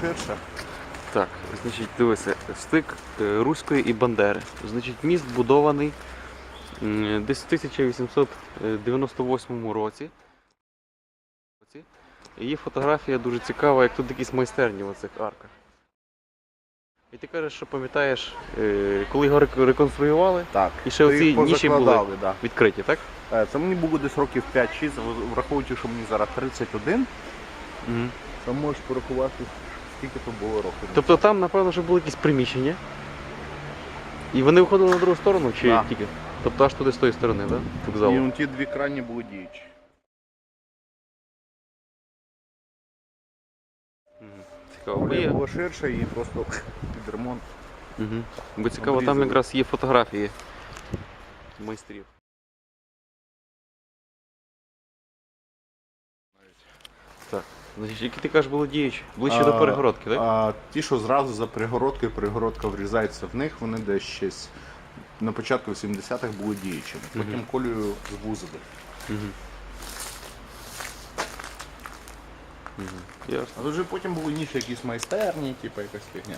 ширше. Так, значить, дивися, стик е, Руської і Бандери. Значить, міст будований десь в 1898 році. Є фотографія дуже цікава, як тут якісь майстерні в цих арках. І ти кажеш, що пам'ятаєш, е, коли його реконструювали, Так. І ще оці ніші були. Да. відкриті, так? Е, Це мені було десь років 5-6, враховуючи, що мені зараз 31, Угу. то можеш порахувати, скільки то було років. Тобто там, напевно, що були якісь приміщення. І вони виходили на другу сторону чи Да. тільки? Тобто аж туди з тої сторони, так? Да? І Вокзалу. он ті дві крайні були діючі. Цікаво. Бо, є... Було ширше і просто під ремонт. Угу. Бо цікаво, там Обрізали. якраз є фотографії майстрів. Які ти кажеш були діючі? Ближче до перегородки, так? А ті, що зразу за перегородкою, перегородка врізається в них, вони десь щось на початку 70-х були діючими. Потім Мгм. колію звузили. Угу. Угу. Ясно. А тут вже потім були ніж якісь майстерні, типу якась фігня.